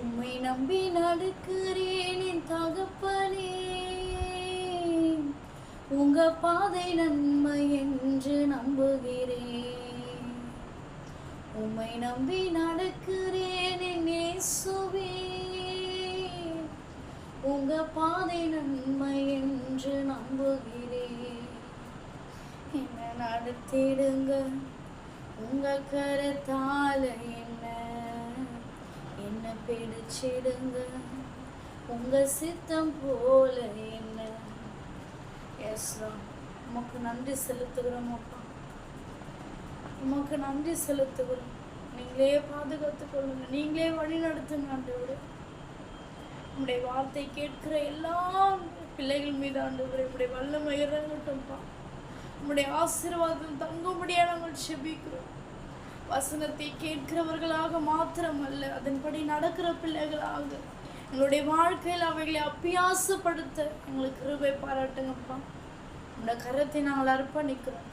உம்மை நம்பி நடக்கிறேன் என் தகப்பனே. உங்க பாதை நன்மை என்று நம்புகிறேன். உம்மை நம்பி நடக்கிறேன் என் இயேசுவே. உங்க பாதை நன்மை என்று நம்புகிறேன். என்ன நடத்திடுங்க? உங்க கருத்தால என்ன பிடிச்சிடுங்க. உங்க சித்தம் போல என்ன? எஸ் உமக்கு நன்றி செலுத்துகிறோம் அப்பா. உமக்கு நன்றி செலுத்துகிறோம். நீங்களே பாதுகாத்து கொள்ளுங்க. நீங்களே வழி நடத்துங்க ஆண்டவரே. உங்களுடைய வார்த்தை கேட்கிற எல்லா பிள்ளைகள் மீது ஆண்டவரே உங்களுடைய வல்லமை இறங்கட்டும்ப்பா உங்களுடைய ஆசீர்வாதம் தங்கும்படியா நாங்கள் செபிக்கிறோம். வசனத்தை கேட்கிறவர்களாக மாத்திரமல்ல அதன்படி நடக்கிற பிள்ளைகளாக எங்களுடைய வாழ்க்கையில் அவைகளை அப்பியாசப்படுத்த எங்களுக்கு கிருபை பாராட்டுங்கப்பா. உங்களோட கரத்தை நாங்கள் அர்ப்பணிக்கிறோம்.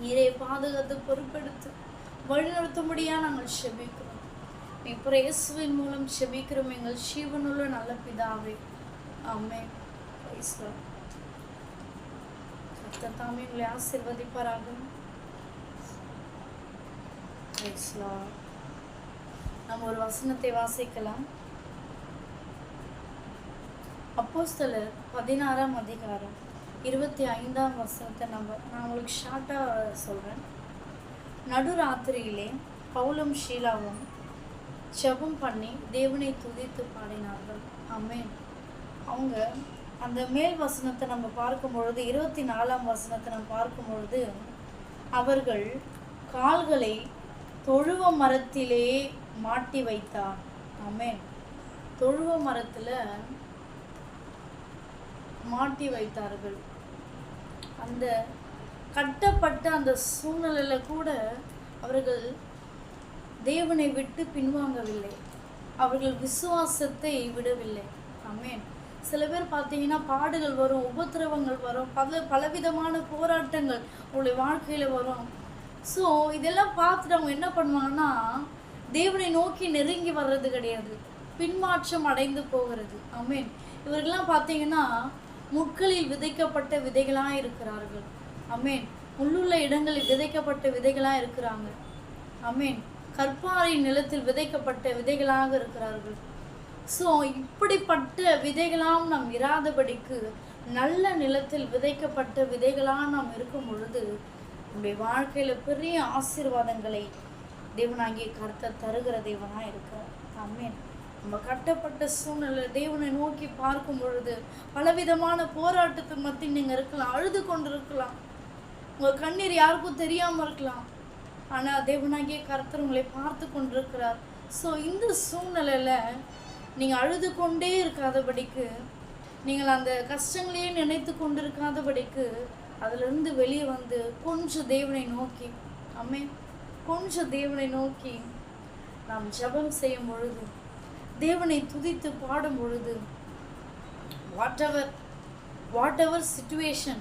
நீரை பாதுகாத்து பொறுப்பெடுத்து வழிநடத்தும்படியாக நாங்கள் செபிக்கிறோம். இப்போ இயேசுவின் மூலம் செபிக்கிறோம். எங்கள் ஜீவனுள்ள நல்ல பிதாவே. ஆமே கர்த்தர் தாமே உங்களை ஆசீர்வதிப்பாராக. நம்ம ஒரு வசனத்தை வாசிக்கலாம். அப்போஸ்தலர் பதினாறாம் அதிகாரம் இருபத்தி ஐந்தாம் வசனத்தை நம்ம நான் உங்களுக்கு ஷார்ட்டாக சொல்கிறேன் நடுராத்திரியிலே பவுலும் ஷீலாவும் ஜெபம் பண்ணி தேவனை துதித்து பாடினார்கள். அம்மேன் அவங்க அந்த மேல் வசனத்தை நம்ம பார்க்கும் பொழுது இருபத்தி நாலாம் வசனத்தை நம்ம பார்க்கும் பொழுது அவர்கள் கால்களை தொழுவ மரத்திலே மாட்டி வைத்தார் அமேன் தொழுவ மரத்தில் மாட்டி வைத்தார்கள். அந்த கட்டப்பட்ட அந்த சூழ்நிலையில் கூட அவர்கள் தேவனை விட்டு பின்வாங்கவில்லை. அவர்கள் விசுவாசத்தை விடவில்லை. அமேன் சில பேர் பார்த்தீங்கன்னா பாடுகள் வரும் உபத்திரவங்கள் வரும் பல பலவிதமான போராட்டங்கள் உங்களுடைய வாழ்க்கையில் வரும். ஸோ இதெல்லாம் பார்த்துட்டு அவங்க என்ன பண்ணுவாங்கன்னா தேவனை நோக்கி நெருங்கி வர்றது கிடையாது. பின்மாற்றம் அடைந்து போகிறது. அமேன் இவர்கள்லாம் பார்த்தீங்கன்னா முட்களில் விதைக்கப்பட்ட விதைகளாக இருக்கிறார்கள். அமேன் உள்ளுள்ள இடங்களில் விதைக்கப்பட்ட விதைகளாக இருக்கிறாங்க. அமேன் கற்பாறை நிலத்தில் விதைக்கப்பட்ட விதைகளாக இருக்கிறார்கள். ஸோ இப்படிப்பட்ட விதைகளாம் நாம் இராதபடிக்கு நல்ல நிலத்தில் விதைக்கப்பட்ட விதைகளாக நாம் இருக்கும் பொழுது நம்முடைய வாழ்க்கையில் பெரிய ஆசீர்வாதங்களை தேவனாகிய கருத்தை தருகிற தேவனாக இருக்கிறார். அம்மேன் நம்ம கட்டப்பட்ட சூழ்நிலை தேவனை நோக்கி பார்க்கும் பொழுது பலவிதமான போராட்டத்தின் மத்தியில் நீங்கள் இருக்கலாம் அழுது கொண்டு இருக்கலாம் உங்கள் கண்ணீர் யாருக்கும் தெரியாமல் இருக்கலாம். ஆனால் தேவனாகிய கருத்தர் உங்களை பார்த்து கொண்டிருக்கிறார். ஸோ இந்த சூழ்நிலையில் நீங்கள் அழுது கொண்டே இருக்காதபடிக்கு நீங்கள் அந்த கஷ்டங்களையே நினைத்து கொண்டிருக்காதபடிக்கு அதிலிருந்து வெளியே வந்து கொஞ்சம் தேவனை நோக்கி அம்மே கொஞ்சம் தேவனை நோக்கி நாம் ஜெபம் செய்யும் பொழுது தேவனை துதித்து பாடும் பொழுது whatever whatever situation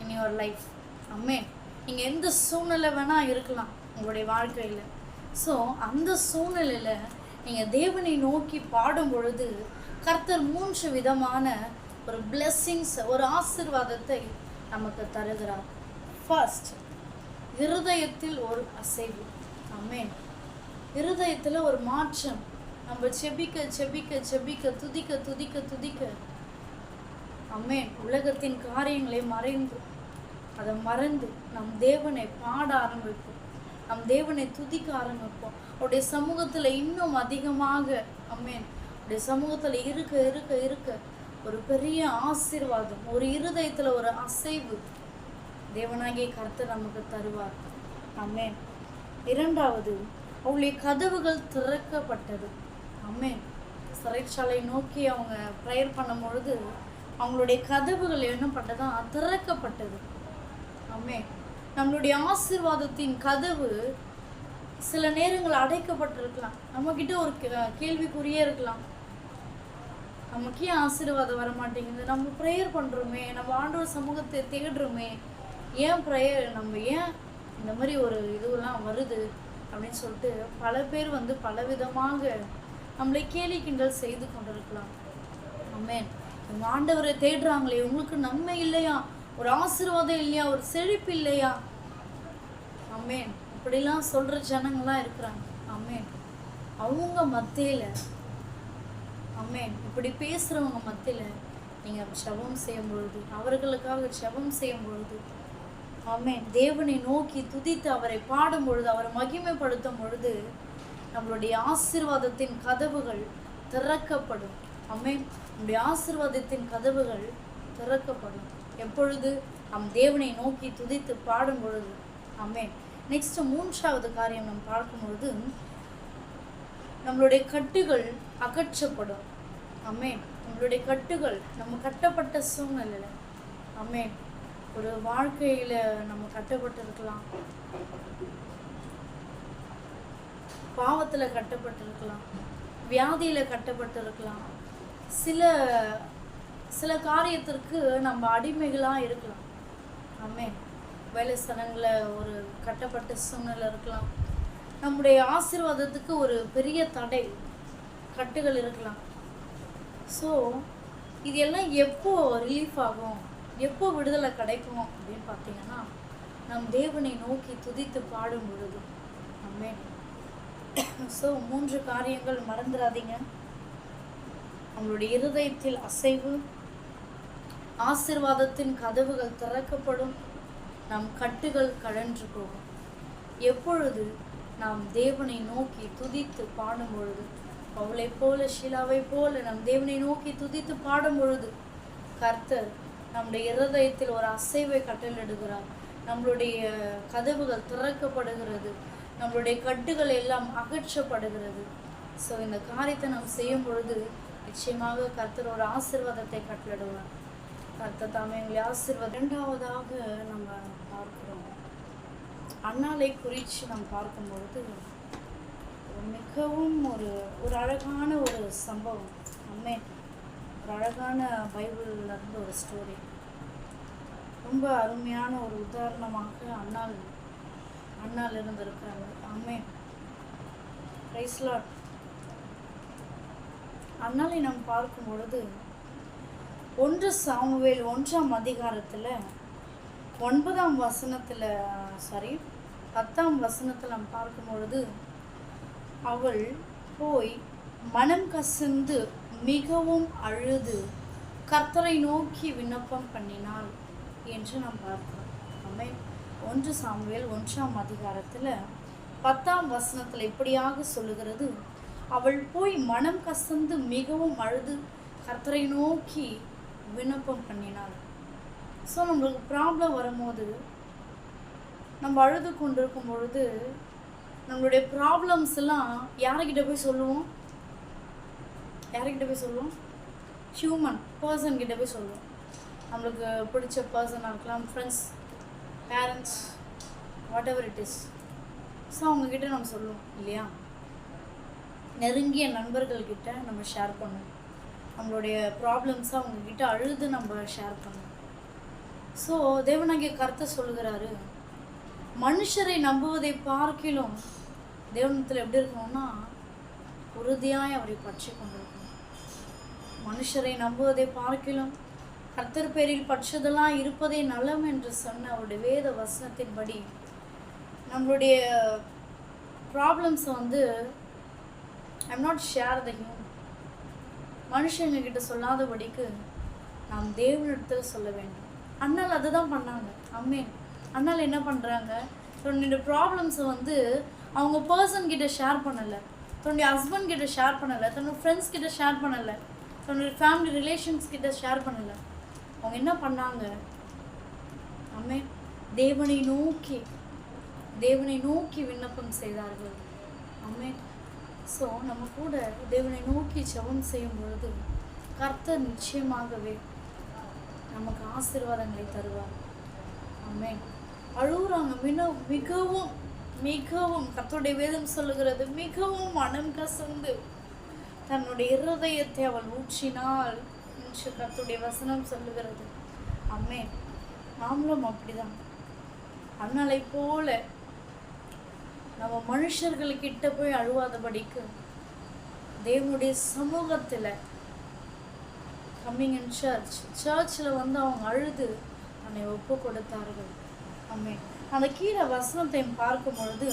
in your life அம்மே நீங்கள் எந்த சூழ்நிலை வேணால் இருக்கலாம் உங்களுடைய வாழ்க்கையில். ஸோ அந்த சூழ்நிலையில் நீங்கள் தேவனை நோக்கி பாடும் பொழுது கர்த்தர் மூன்று விதமான ஒரு பிளெஸ்ஸிங்ஸ் ஒரு ஆசீர்வாதத்தை நமக்கு தருகிறார். ஃபர்ஸ்ட் இருதயத்தில் ஒரு அசைவு. அமேன் இருதயத்தில் ஒரு மாற்றம். நம்ம செபிக்க செபிக்க செபிக்க துதிக்க துதிக்க துதிக்க. அமேன் உலகத்தின் காரியங்களை மறைந்து அதை மறந்து நம் தேவனை பாட ஆரம்பிப்போம். நம் தேவனை துதிக்க ஆரம்பிப்போம். அவருடைய சமூகத்தில் இன்னும் அதிகமாக அம்மேன் அவருடைய சமூகத்தில் இருக்க இருக்க இருக்க ஒரு பெரிய ஆசீர்வாதம் ஒரு இருதயத்தில் ஒரு அசைவு தேவனாகிய கருத்தை நமக்கு தருவார். அம்மே இரண்டாவது அவளுடைய கதவுகள் திறக்கப்பட்டது. அம்மே சிறைச்சாலை நோக்கி அவங்க ப்ரேயர் பண்ணும் பொழுது அவங்களுடைய கதவுகள் என்ன பண்ணதா திறக்கப்பட்டது. அம்மே நம்மளுடைய ஆசீர்வாதத்தின் கதவு சில நேரங்கள் அடைக்கப்பட்டிருக்கலாம். நம்மக்கிட்ட ஒரு கே- கேள்விக்குறியே இருக்கலாம். நமக்கு ஏன் ஆசீர்வாதம் வர மாட்டேங்குது நம்ம ப்ரேயர் பண்ணுறோமே நம்ம ஆண்டவர் சமூகத்தை தேடுறோமே ஏன் ப்ரேயர் நம்ம ஏன் இந்த மாதிரி ஒரு இதுவெல்லாம் வருது அப்படின்னு சொல்லிட்டு பல பேர் வந்து பலவிதமாக நம்மளை கேலி கிண்டல் செய்து கொண்டிருக்கலாம். அமேன் உங்க ஆண்டவரை தேடுறாங்களே உங்களுக்கு நன்மை இல்லையா? ஒரு ஆசீர்வாதம் இல்லையா? ஒரு செழிப்பு இல்லையா? அம்மேன் இப்படிலாம் சொல்கிற ஜனங்களாம் இருக்கிறாங்க. அமேன் அவங்க மத்தியில் அமேன் இப்படி பேசுகிறவங்க மத்தியில் நீங்கள் ஜெபம் செய்யும் பொழுது அவர்களுக்காக ஜெபம் செய்யும் பொழுது தேவனை நோக்கி துதித்து அவரை பாடும் பொழுது அவரை மகிமைப்படுத்தும் பொழுது நம்மளுடைய ஆசீர்வாதத்தின் கதவுகள் திறக்கப்படும். அம்மேன் நம்முடைய ஆசீர்வாதத்தின் கதவுகள் திறக்கப்படும். எப்பொழுது? நம் தேவனை நோக்கி துதித்து பாடும் பொழுது அம்மேன் நெக்ஸ்ட் மூன்றாவது காரியம் நாம் பார்க்கும் பொழுது நம்மளுடைய கட்டுகள் அகற்றப்படும். அம்மே உங்களுடைய கட்டுகள் நம்ம கட்டப்பட்ட சூழ்நிலையில். அம்மே ஒரு வாழ்க்கையில் நம்ம கட்டப்பட்டிருக்கலாம். பாவத்தில் கட்டப்பட்டிருக்கலாம். வியாதியில் கட்டப்பட்டிருக்கலாம். சில சில காரியத்திற்கு நம்ம அடிமைகளாக இருக்கலாம். அம்மே வேலை ஸ்தலங்களில் ஒரு கட்டப்பட்ட சூழ்நிலை இருக்கலாம். நம்முடைய ஆசீர்வாதத்துக்கு ஒரு பெரிய தடை. கட்டுகள் இருக்கலாம். ஸோ இது எல்லாம் எப்போ ரிலீஃப் ஆகும்? எப்போ விடுதலை கிடைக்கும் அப்படின்னு பார்த்தீங்கன்னா நம் தேவனை நோக்கி துதித்து பாடும் பொழுது. ஆமென் ஸோ மூன்று காரியங்கள் மறந்துடாதீங்க நம்மளுடைய இருதயத்தில் அசைவு ஆசிர்வாதத்தின் கதவுகள் திறக்கப்படும் நம் கட்டுகள் கழன்று போகும். எப்பொழுது நாம் தேவனை நோக்கி துதித்து பாடும் பொழுது? அவளை போல ஷிலாவை போல நம் தேவனை நோக்கி துதித்து பாடும் பொழுது கர்த்தர் நம்முடைய இருதயத்தில் ஒரு அசைவை கட்டளிடுகிறார் நம்மளுடைய கதவுகள் திறக்கப்படுகிறது. நம்மளுடைய கட்டுகள் எல்லாம் அகற்றப்படுகிறது. ஸோ இந்த காரியத்தை நாம் செய்யும் பொழுது நிச்சயமாக கர்த்தர் ஒரு ஆசீர்வாதத்தை கட்டளிடுவார் கர்த்தர் தாமே எங்களை ஆசிர்வாதம். இரண்டாவதாக நம்ம பார்க்கிறோம். அண்ணாலை குறித்து நாம் பார்க்கும் பொழுது மிகவும் ஒரு ஒரு அழகான ஒரு சம்பவம். அம்மே ஒரு அழகான பைபிளில் இருந்த ஒரு ஸ்டோரி ரொம்ப அருமையான ஒரு உதாரணமாக அண்ணால் அண்ணால் இருந்திருக்கிறாங்க. அம்மே ரைஸ்லாட் அண்ணாலை நாம் பார்க்கும் பொழுது ஒன்று சாமுவேல் ஒன்றாம் அதிகாரத்தில் ஒன்பதாம் வசனத்தில் சாரி பத்தாம் வசனத்தில் நாம் பார்க்கும் பொழுது அவள் போய் மனம் கசிந்து மிகவும் அழுது. கர்த்தரை நோக்கி விண்ணப்பம் பண்ணினாள் என்று நாம் பார்க்கிறோம். ஆமென் ஒன்று சாமுவேல் ஒன்றாம் அதிகாரத்தில் பத்தாம் வசனத்தில் இப்படியாக சொல்லுகிறது. அவள் போய் மனம் கசந்து மிகவும் அழுது கர்த்தரை நோக்கி விண்ணப்பம் பண்ணினாள். ஸோ நம்மளுக்கு ப்ராப்ளம் வரும்போது நம்ம அழுது கொண்டிருக்கும் பொழுது நம்மளுடைய ப்ராப்ளம்ஸ் எல்லாம் யார்கிட்ட போய் சொல்லுவோம்? யார்கிட்ட போய் சொல்லுவோம்? ஹியூமன் பர்சன் கிட்ட போய் சொல்லுவோம். நம்மளுக்கு பிடிச்ச பர்சனாக இருக்கலாம் friends parents whatever it is so அவங்கக்கிட்ட நம்ம சொல்லுவோம் இல்லையா? நெருங்கிய நண்பர்கள்கிட்ட நம்ம ஷேர் பண்ணுவோம். நம்மளுடைய ப்ராப்ளம்ஸை அவங்கக்கிட்ட அழுது நம்ம ஷேர் பண்ணுவோம். ஸோ தேவனாகிய கருத்தை சொல்லுகிறாரு மனுஷரை நம்புவதை பார்க்கிலும் தேவனத்தில் எப்படி இருக்கணும்னா உறுதியாய் அவரை பற்றி கொண்டிருக்கணும். மனுஷரை நம்புவதை பார்க்கலாம் கர்த்தர் பேரில் பற்றதெல்லாம் இருப்பதே நலம் என்று சொன்ன அவருடைய வேத வசனத்தின்படி நம்மளுடைய ப்ராப்ளம்ஸை வந்து I'm not share the human மனுஷங்க கிட்ட சொல்லாதபடிக்கு நாம் தேவனிடத்தில் சொல்ல வேண்டும். அண்ணால் அதுதான் பண்ணாங்க. அம்மே அண்ணால் என்ன பண்ணுறாங்க தன்னுடைய ப்ராப்ளம்ஸை வந்து அவங்க பர்சன் கிட்ட ஷேர் பண்ணலை. தன்னுடைய ஹஸ்பண்ட் கிட்ட ஷேர் பண்ணலை. தன்னோட ஃப்ரெண்ட்ஸ் கிட்ட ஷேர் பண்ணலை. தன்னுடைய ஃபேமிலி ரிலேஷன்ஸ் கிட்ட ஷேர் பண்ணலை. அவங்க என்ன பண்ணாங்க? அம்மே தேவனை நோக்கி தேவனை நோக்கி விண்ணப்பம் செய்தார்கள். அம்மே ஸோ நம்ம கூட தேவனை நோக்கி ஜெபம் செய்யும் பொழுது கர்த்தர் நிச்சயமாகவே நமக்கு ஆசீர்வாதங்களை தருவார். அம்மே அழுகுறாங்க. மிக மிகவும் மிகவும் கத்துடைய வேதம் சொல்லுகிறது மிகவும் மனம் கசந்து தன்னுடைய இருதயத்தை அவள் ஊற்றினாள் என்று கத்துடைய வசனம் சொல்லுகிறது. அம்மே நாமளும் அப்படிதான். அண்ணலை போல நம்ம மனுஷர்கள்கிட்ட போய் அழுவாதபடிக்கு தேவனுடைய சமூகத்தில் கம்மிங் இன் சர்ச் சர்ச்சில் வந்து அவங்க அழுது தன்னை ஒப்பு கொடுத்தார்கள் ஆமே அந்த கீழே வசனத்தை பார்க்கும் பொழுது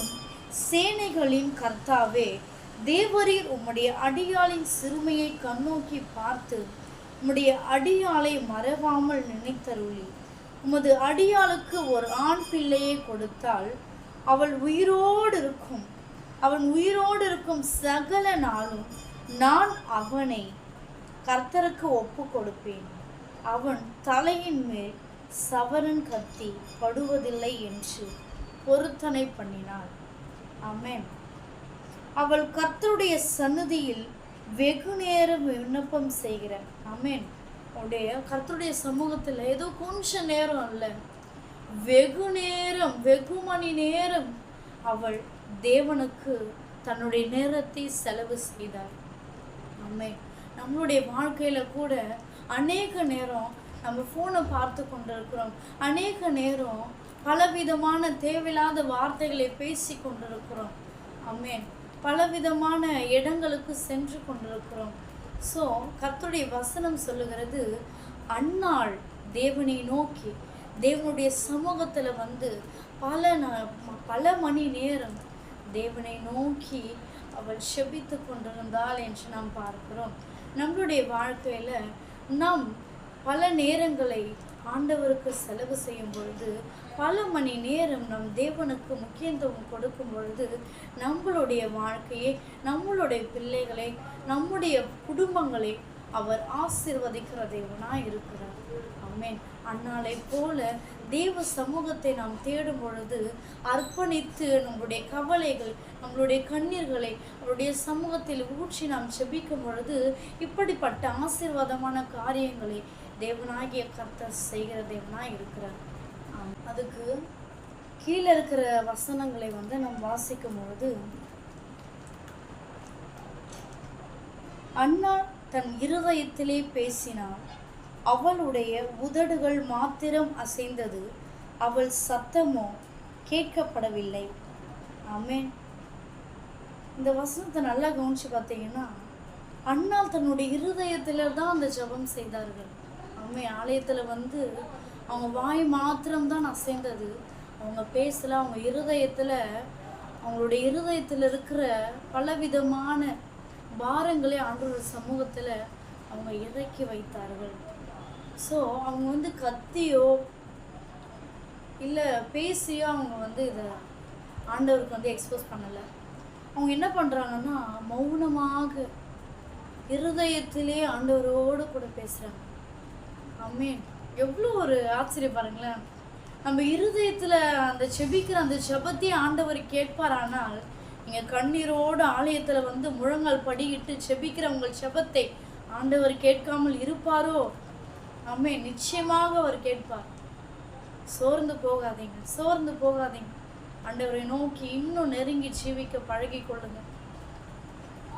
சேனைகளின் கர்த்தாவே தேவரீர் உம்முடைய அடியாளின் சிறுமையை கண்ணோக்கி பார்த்து உம்முடைய அடியாளை மறவாமல் நினைத்தருளி. உமது அடியாளுக்கு ஒரு ஆண் பிள்ளையை கொடுத்தால் அவள் உயிரோடு இருக்கும். அவன் உயிரோடு இருக்கும் சகல நாளும் நான் அவனை கர்த்தருக்கு ஒப்பு கொடுப்பேன் அவன் தலையின் மேல் சவரன் கத்தி படுவதில்லை என்று பொருத்தனை பண்ணினாள். அமேன். அவள் கர்த்தருடைய சன்னதியில் வெகு நேரம் விண்ணப்பம் செய்கிறார் அமேன். உடைய கர்த்தருடைய சமூகத்தில் ஏதோ கொஞ்ச நேரம் இல்லை வெகு நேரம் வெகு மணி நேரம் அவள் தேவனுக்கு தன்னுடைய நேரத்தை செலவு செய்தார் அம்மே நம்மளுடைய வாழ்க்கையில் கூட அநேக நேரம் நம்ம ஃபோனை பார்த்து கொண்டிருக்கிறோம். அநேக நேரம் பலவிதமான தேவையில்லாத வார்த்தைகளை பேசி கொண்டிருக்கிறோம். ஆமென். பலவிதமான இடங்களுக்கு சென்று கொண்டிருக்கிறோம். ஸோ கத்துடைய வசனம் சொல்லுகிறது அன்னாள் தேவனை நோக்கி தேவனுடைய சமூகத்தில் வந்து பல ந- பல மணி நேரம் தேவனை நோக்கி அவள் செபித்து கொண்டிருந்தாள் என்று நாம் பார்க்கிறோம். நம்மளுடைய வாழ்க்கையில் நாம் பல நேரங்களை ஆண்டவருக்கு செலவு செய்யும் பொழுது பல மணி நேரம் நம் தேவனுக்கு முக்கியத்துவம் கொடுக்கும் பொழுது நம்மளுடைய வாழ்க்கையை நம்மளுடைய பிள்ளைகளை நம்முடைய குடும்பங்களை அவர் ஆசிர்வதிக்கிற தேவனாக இருக்கிறார். ஆமென். அன்னாலை போல தேவ சமூகத்தை நாம் தேடும் பொழுது அர்ப்பணித்து நம்முடைய கவலைகள் நம்மளுடைய கண்ணீர்களை அவருடைய சமூகத்தில் ஊற்றி நாம் செபிக்கும் பொழுது இப்படிப்பட்ட ஆசீர்வாதமான காரியங்களை தேவனாகிய கர்த்தர் செய்கிற தேவனாய் இருக்கிறார். அதுக்கு கீழே இருக்கிற வசனங்களை வந்து நாம் வாசிக்கும் பொழுது அண்ணா தன் இருதயத்திலே பேசினாள் அவளுடைய உதடுகள் மாத்திரம் அசைந்தது அவள் சத்தமோ கேட்கப்படவில்லை. ஆமே இந்த வசனத்தை நல்லா கவனிச்சு பார்த்தீங்கன்னா அண்ணால் தன்னுடைய இருதயத்துல தான் அந்த ஜெபம் செய்தார்கள். அம்மை ஆலயத்தில் வந்து அவங்க வாய் மாத்திரம்தான் அசைந்தது. அவங்க பேசல அவங்க இருதயத்தில் அவங்களுடைய இருதயத்தில் இருக்கிற பலவிதமான பாரங்களை ஆண்டவர் சமூகத்தில் அவங்க இறக்கி வைத்தார்கள். ஸோ அவங்க வந்து கத்தியோ இல்லை பேசியோ அவங்க வந்து இதை ஆண்டவருக்கு வந்து எக்ஸ்போஸ் பண்ணலை. அவங்க என்ன பண்ணுறாங்கன்னா மௌனமாக இருதயத்திலே ஆண்டவரோடு கூட பேசுகிறாங்க அம்மேன் எவ்வளோ ஒரு ஆச்சரியம் பாருங்களேன். நம்ம இருதயத்தில் அந்த செபிக்கிற அந்த செபத்தையே ஆண்டவர் கேட்பாரானால் நீங்கள் கண்ணீரோடு ஆலயத்தில் வந்து முழங்கால் படியிட்டு செபிக்கிற உங்கள் ஜெபத்தை ஆண்டவர் கேட்காமல் இருப்பாரோ? அம்மே நிச்சயமாக அவர் கேட்பார். சோர்ந்து போகாதீங்க சோர்ந்து போகாதீங்க. ஆண்டவரை நோக்கி இன்னும் நெருங்கி ஜீவிக்க பழகி கொள்ளுங்கள்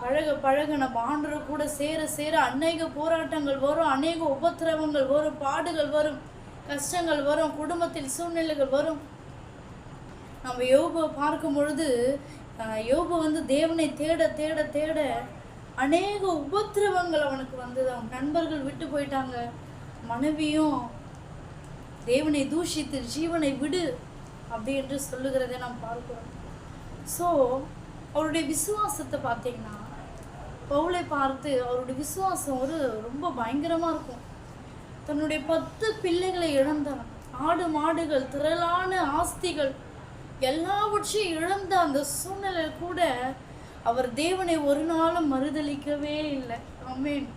பழக பழக நம்ம ஆண்டவர் கூட சேர சேர அநேக போராட்டங்கள் வரும் அநேக உபத்திரவங்கள் வரும் பாடுகள் வரும் கஷ்டங்கள் வரும் குடும்பத்தில் சூழ்நிலைகள் வரும். நம்ம யோபு பார்க்கும் பொழுது யோகா யோபு வந்து தேவனை தேட தேட தேட அநேக உபத்திரவங்கள் அவனுக்கு வந்தது அவன் நண்பர்கள் விட்டு போயிட்டாங்க. மனைவியும் தேவனை தூஷித்து ஜீவனை விடு அப்படி என்று சொல்லுகிறதை நாம் பார்க்கிறோம். ஸோ அவருடைய விசுவாசத்தை பார்த்தீங்கன்னா பவுலை பார்த்து அவருடைய விசுவாசம் ஒரு ரொம்ப பயங்கரமாக இருக்கும். தன்னுடைய பத்து பிள்ளைகளை இழந்தான். ஆடு மாடுகள் திரளான ஆஸ்திகள் எல்லாவற்றையும் இழந்த அந்த சூழ்நிலையில் கூட அவர் தேவனை ஒரு நாளும் மறுதலிக்கவே இல்லை. அம்மேன்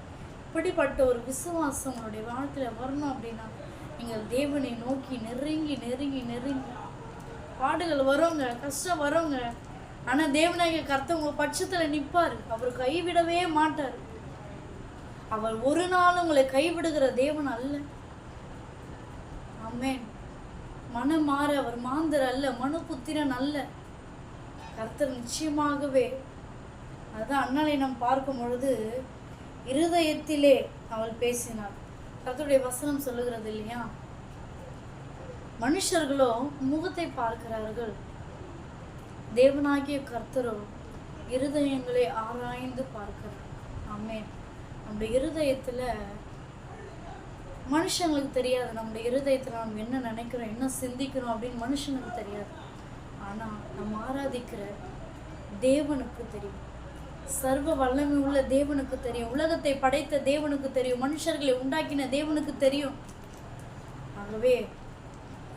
இப்படிப்பட்ட ஒரு விசுவாசம் உங்களுடைய வாழ்க்கையில் வரணும் அப்படின்னா நீங்கள் தேவனை நோக்கி நெருங்கி நெருங்கி நெருங்கி. பாடுகள் வருங்க கஷ்டம் வருங்க ஆனால் தேவநாயக கர்த்தர் உங்கள் பட்சத்தில் நிற்பார் அவர் கைவிடவே மாட்டார். அவர் ஒரு நாள் உங்களை கைவிடுகிற தேவன் அல்ல. ஆமென். மனம் மாற அவர் மாந்தர் அல்ல மனு புத்திரன் அல்ல. கர்த்தர் நிச்சயமாகவே அதுதான் அண்ணனை நாம் பார்க்கும் பொழுது இருதயத்திலே அவள் பேசினாள். கர்த்தருடைய வசனம் சொல்லுகிறது இல்லையா? மனுஷர்களோ முகத்தை பார்க்கிறார்கள். தேவனாகிய கர்த்தரும் இருதயங்களை ஆராய்ந்து பார்க்கிறார். ஆமென். நம்முடைய இருதயத்தில் மனுஷங்களுக்கு தெரியாது. நம்முடைய இருதயத்தில் நம்ம என்ன நினைக்கிறோம் என்ன சிந்திக்கிறோம் அப்படின்னு மனுஷனுக்கு தெரியாது. ஆனால் நம்ம ஆராதிக்கிற தேவனுக்கு தெரியும். சர்வ வல்லமை உள்ள தேவனுக்கு தெரியும். உலகத்தை படைத்த தேவனுக்கு தெரியும். மனுஷர்களை உண்டாக்கின தேவனுக்கு தெரியும். ஆகவே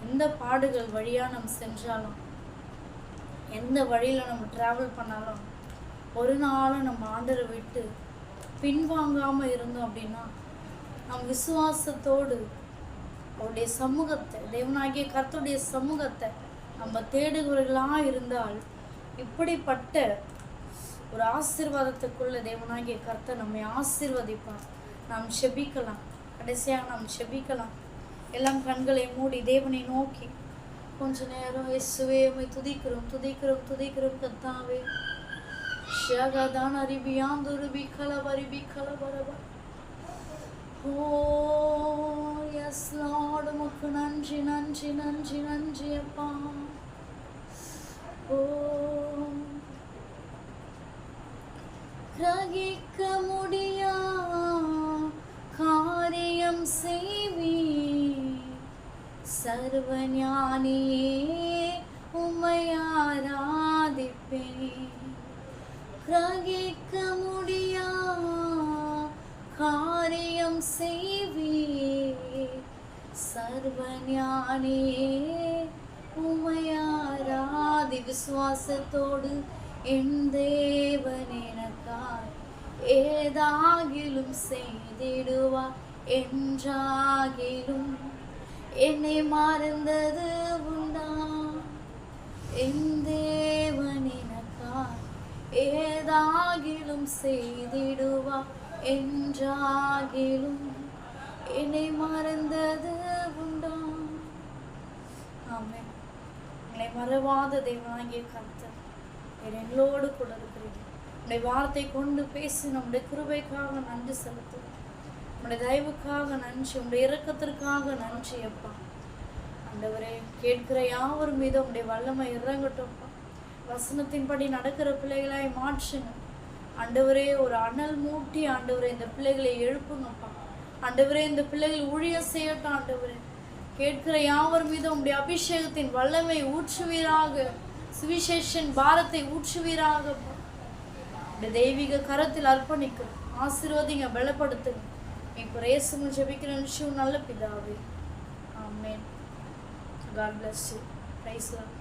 எந்த பாடுகள் வழியாக நாம் சென்றாலும் எந்த வழியில் நம்ம ட்ராவல் பண்ணாலும் ஒரு நாளும் நம்ம ஆண்டரை விட்டு பின்வாங்காமல் இருந்தோம் அப்படின்னா நம் விசுவாசத்தோடு அவருடைய சமூகத்தை தேவனாகிய கத்துடைய சமூகத்தை நம்ம தேடுகிறவர்களாக இருந்தால் இப்படிப்பட்ட ஒரு ஆசீர்வாதத்துக்குள்ள தேவனாகிய கர்த்தர் நம்மை ஆசீர்வதிப்பார். நாம் செபிக்கலாம். கடைசியாக நாம் செபிக்கலாம். எல்லாம் கண்களை மூடி தேவனை நோக்கி கொஞ்ச நேரம் இயேசுவே உமை துதிக்கிறோம் துதிக்கிறோம் துதிக்கிறோம் கத்தாவே ஷகதான் அரிபியாந்துருபி கலவரிபி கலவரவா ஓ எஸ் லார்டு உமக்கு நன்றி நன்றி நன்றி நன்றி அப்பா ஓ கிரகிக்க முடியா காரியம் செய்வி சர்வஞானியே உம்மை ஆராதிப்பேன் கிரகிக்க முடியா காரியம் செய்வே சர்வஞானியே உம்மை ஆராதி விசுவாசத்தோடு என் தேவன் எனக்காய் ஏதாகிலும் செய்திடுவார் என்றாகிலும் என்னை மறந்தது உண்டா? என் தேவன் ஏதாகிலும் செய்திடுவா என்றாகிலும் என்னை மறந்தது உண்டா? ஆமே என்னை மறவாத தேவனாகிய கர்த்தர் நீர் எங்களோடு கூட இருக்கிறீங்க உடைய வார்த்தை கொண்டு பேசி நம்முடைய கிருபைக்காக நன்றி செலுத்தும் உடைய தயவுக்காக நன்றி உடைய இறக்கத்திற்காக நன்றி அப்பா. ஆண்டவரே கேட்கிற யாவர் மீது உடைய வல்லமை இறங்கட்டும்ப்பா. வசனத்தின்படி நடக்கிற பிள்ளைகளாய் மாற்றுங்க. ஆண்டவரே ஒரு அனல் மூட்டி ஆண்டவரே இந்த பிள்ளைகளை எழுப்புங்கப்பா. ஆண்டவரே இந்த பிள்ளைகள் ஊழிய செய்யட்டும் ஆண்டவரே. கேட்கிற யாவர் மீது உங்களுடைய அபிஷேகத்தின் வல்லமை ஊற்றுவீராக. சுவிசேஷன் பாரத்தை ஊற்றுவீராக இந்த தெய்வீக கரத்தில் அர்ப்பணிக்கும் ஆசீர்வதிங்க பலப்படுத்துங்க. இப்போ ரேசுங்க ஜெபிக்கிற நிச்சயம் நல்ல பிதாவே. ஆமேன். God bless you பிரைஸ்லாம்